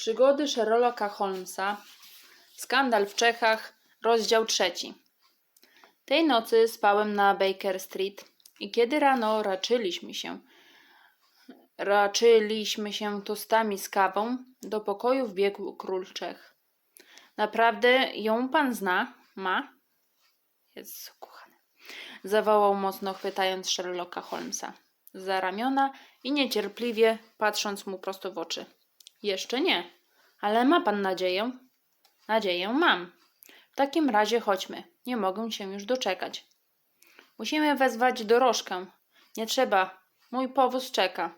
Przygody Sherlocka Holmesa. Skandal w Czechach. Rozdział trzeci. Tej nocy spałem na Baker Street i kiedy rano raczyliśmy się, raczyliśmy się tostami z kawą, do pokoju wbiegł król Czech. Naprawdę ją pan zna? Ma? Jest kochany. Zawołał mocno chwytając Sherlocka Holmesa za ramiona i niecierpliwie patrząc mu prosto w oczy. Jeszcze nie. Ale ma pan nadzieję? Nadzieję mam. W takim razie chodźmy. Nie mogę się już doczekać. Musimy wezwać dorożkę. Nie trzeba. Mój powóz czeka.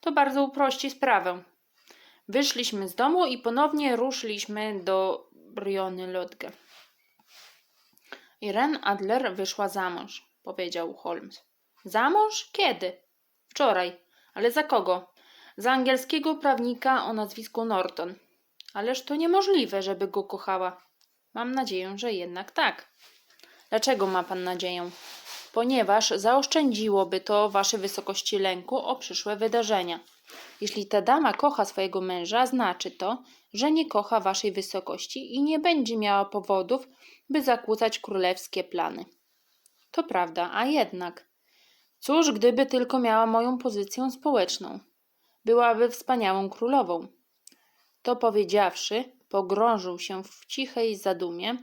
To bardzo uprości sprawę. Wyszliśmy z domu i ponownie ruszyliśmy do Briony Lodge. Irene Adler wyszła za mąż, powiedział Holmes. Za mąż? Kiedy? Wczoraj. Ale za kogo? Za angielskiego prawnika o nazwisku Norton. Ależ to niemożliwe, żeby go kochała. Mam nadzieję, że jednak tak. Dlaczego ma pan nadzieję? Ponieważ zaoszczędziłoby to wasze wysokości lęku o przyszłe wydarzenia. Jeśli ta dama kocha swojego męża, znaczy to, że nie kocha waszej wysokości i nie będzie miała powodów, by zakłócać królewskie plany. To prawda, a jednak. Cóż, gdyby tylko miała moją pozycję społeczną. Byłaby wspaniałą królową. To powiedziawszy, pogrążył się w cichej zadumie,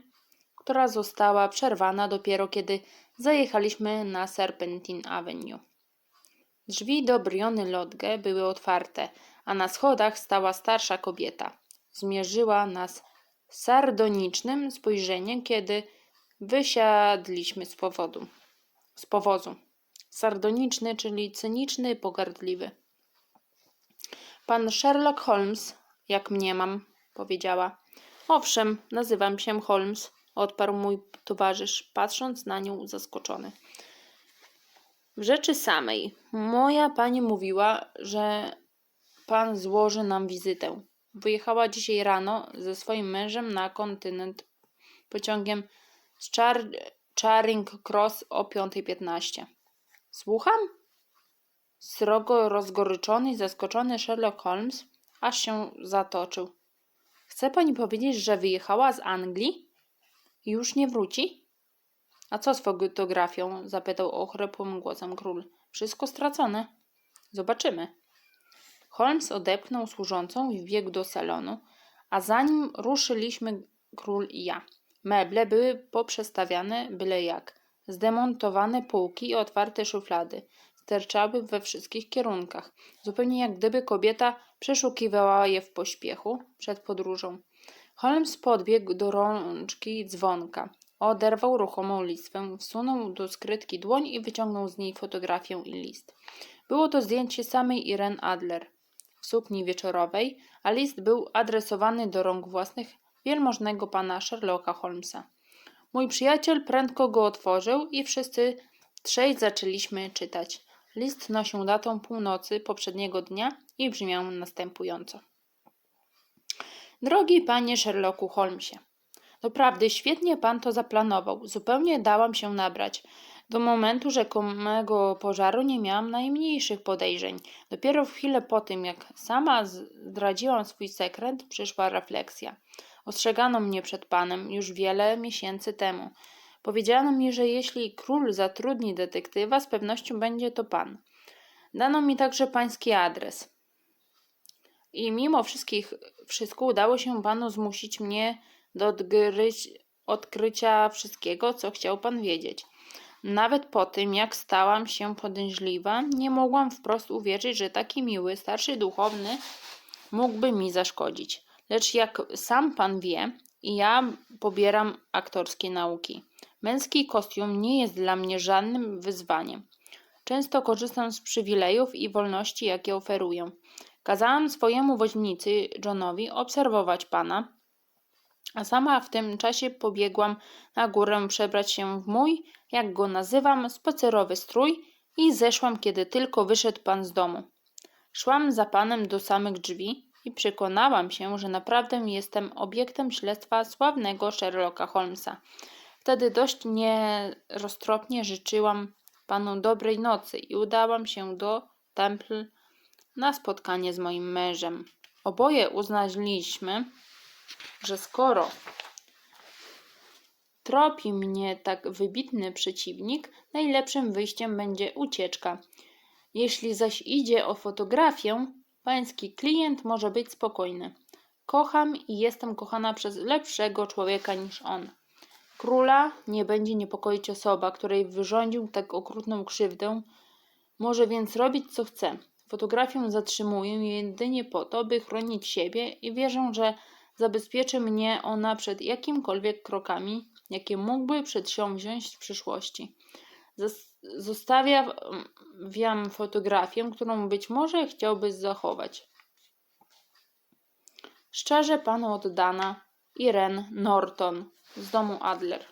która została przerwana dopiero kiedy zajechaliśmy na Serpentine Avenue. Drzwi do Briony Lodge były otwarte, a na schodach stała starsza kobieta. Zmierzyła nas sardonicznym spojrzeniem, kiedy wysiadliśmy z powodu. Z powozu. Sardoniczny, czyli cyniczny, pogardliwy. Pan Sherlock Holmes, jak mniemam, powiedziała. Owszem, nazywam się Holmes, odparł mój towarzysz, patrząc na nią zaskoczony. W rzeczy samej, moja pani mówiła, że pan złoży nam wizytę. Wyjechała dzisiaj rano ze swoim mężem na kontynent pociągiem z Char Charing Cross o 5.15. Słucham? Srogo rozgoryczony i zaskoczony Sherlock Holmes aż się zatoczył. Chce pani powiedzieć, że wyjechała z Anglii? Już nie wróci? A co z fotografią? zapytał ochrypłym głosem król. Wszystko stracone. Zobaczymy. Holmes odepchnął służącą i wbiegł do salonu, a zanim ruszyliśmy król i ja. Meble były poprzestawiane byle jak. Zdemontowane półki i otwarte szuflady sterczały we wszystkich kierunkach, zupełnie jak gdyby kobieta przeszukiwała je w pośpiechu przed podróżą. Holmes podbiegł do rączki dzwonka. Oderwał ruchomą listwę, wsunął do skrytki dłoń i wyciągnął z niej fotografię i list. Było to zdjęcie samej Irene Adler w sukni wieczorowej, a list był adresowany do rąk własnych wielmożnego pana Sherlocka Holmesa. Mój przyjaciel prędko go otworzył i wszyscy trzej zaczęliśmy czytać. List nosił datą północy poprzedniego dnia i brzmiał następująco. Drogi panie Sherlocku Holmesie, doprawdy świetnie pan to zaplanował. Zupełnie dałam się nabrać. Do momentu rzekomego pożaru nie miałam najmniejszych podejrzeń. Dopiero w chwilę po tym, jak sama zdradziłam swój sekret, przyszła refleksja. Ostrzegano mnie przed panem już wiele miesięcy temu. Powiedziano mi, że jeśli król zatrudni detektywa, z pewnością będzie to pan. Dano mi także pański adres. I mimo wszystkich, wszystko udało się panu zmusić mnie do odgryć, odkrycia wszystkiego, co chciał pan wiedzieć. Nawet po tym, jak stałam się podejrzliwa, nie mogłam wprost uwierzyć, że taki miły, starszy duchowny mógłby mi zaszkodzić. Lecz jak sam pan wie, ja pobieram aktorskie nauki. Męski kostium nie jest dla mnie żadnym wyzwaniem. Często korzystam z przywilejów i wolności, jakie oferuję. Kazałam swojemu woźnicy Johnowi obserwować pana, a sama w tym czasie pobiegłam na górę przebrać się w mój, jak go nazywam, spacerowy strój i zeszłam, kiedy tylko wyszedł pan z domu. Szłam za panem do samych drzwi i przekonałam się, że naprawdę jestem obiektem śledztwa sławnego Sherlocka Holmesa. Wtedy dość nieroztropnie życzyłam panu dobrej nocy i udałam się do Temple na spotkanie z moim mężem. Oboje uznaliśmy, że skoro tropi mnie tak wybitny przeciwnik, najlepszym wyjściem będzie ucieczka. Jeśli zaś idzie o fotografię, pański klient może być spokojny. Kocham i jestem kochana przez lepszego człowieka niż on. Króla nie będzie niepokoić osoba, której wyrządził tak okrutną krzywdę, może więc robić co chce. Fotografię zatrzymuję jedynie po to, by chronić siebie i wierzę, że zabezpieczy mnie ona przed jakimkolwiek krokami, jakie mógłby przedsięwziąć w przyszłości. Zostawiam fotografię, którą być może chciałbyś zachować. Szczerze panu oddana Irene Norton z domu Adler.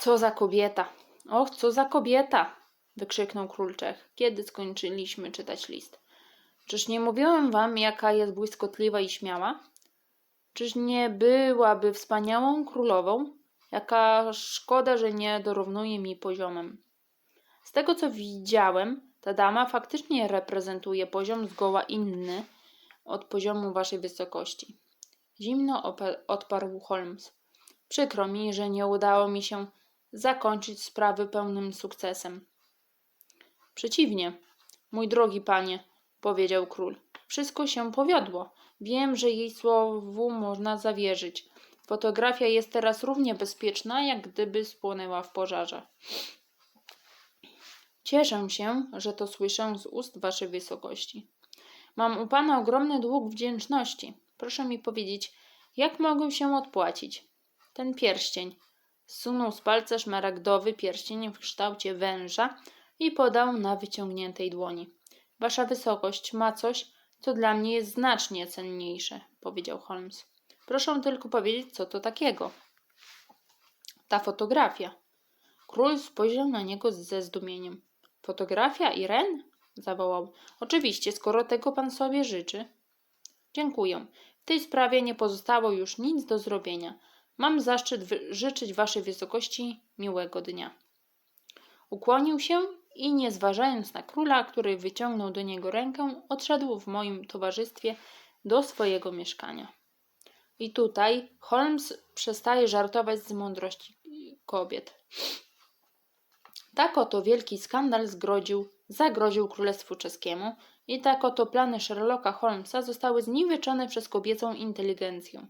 Co za kobieta! Och, co za kobieta! wykrzyknął król Czech, kiedy skończyliśmy czytać list. Czyż nie mówiłem wam, jaka jest błyskotliwa i śmiała? Czyż nie byłaby wspaniałą królową? Jaka szkoda, że nie dorównuje mi poziomem. Z tego co widziałem, ta dama faktycznie reprezentuje poziom zgoła inny od poziomu waszej wysokości. Zimno odparł Holmes. Przykro mi, że nie udało mi się zakończyć sprawy pełnym sukcesem. Przeciwnie, mój drogi panie, powiedział król. Wszystko się powiodło. Wiem, że jej słowu można zawierzyć. Fotografia jest teraz równie bezpieczna, jak gdyby spłonęła w pożarze. Cieszę się, że to słyszę z ust waszej wysokości. Mam u pana ogromny dług wdzięczności. Proszę mi powiedzieć, jak mogę się odpłacić? Ten pierścień. Zsunął z palca szmaragdowy pierścień w kształcie węża i podał na wyciągniętej dłoni. Wasza wysokość ma coś, co dla mnie jest znacznie cenniejsze, powiedział Holmes. Proszę tylko powiedzieć, co to takiego. Ta fotografia. Król spojrzał na niego ze zdumieniem. Fotografia Irene? zawołał. Oczywiście, skoro tego pan sobie życzy. Dziękuję. W tej sprawie nie pozostało już nic do zrobienia. Mam zaszczyt życzyć waszej wysokości miłego dnia. Ukłonił się i nie zważając na króla, który wyciągnął do niego rękę, odszedł w moim towarzystwie do swojego mieszkania. I tutaj Holmes przestaje żartować z mądrości kobiet. Tak oto wielki skandal zgrodził, zagroził królestwu czeskiemu i tak oto plany Sherlocka Holmesa zostały zniweczone przez kobiecą inteligencję.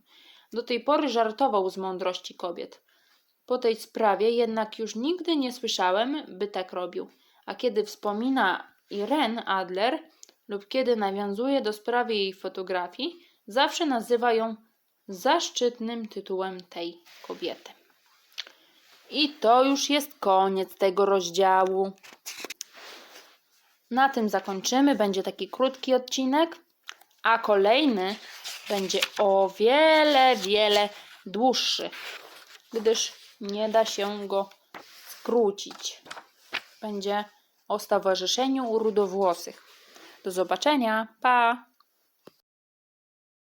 Do tej pory żartował z mądrości kobiet. Po tej sprawie jednak już nigdy nie słyszałem, by tak robił. A kiedy wspomina Irene Adler lub kiedy nawiązuje do sprawy jej fotografii, zawsze nazywa ją zaszczytnym tytułem tej kobiety. I to już jest koniec tego rozdziału. Na tym zakończymy. Będzie taki krótki odcinek, a kolejny będzie o wiele, wiele dłuższy, gdyż nie da się go skrócić. Będzie o stowarzyszeniu rudowłosych. Do zobaczenia. Pa!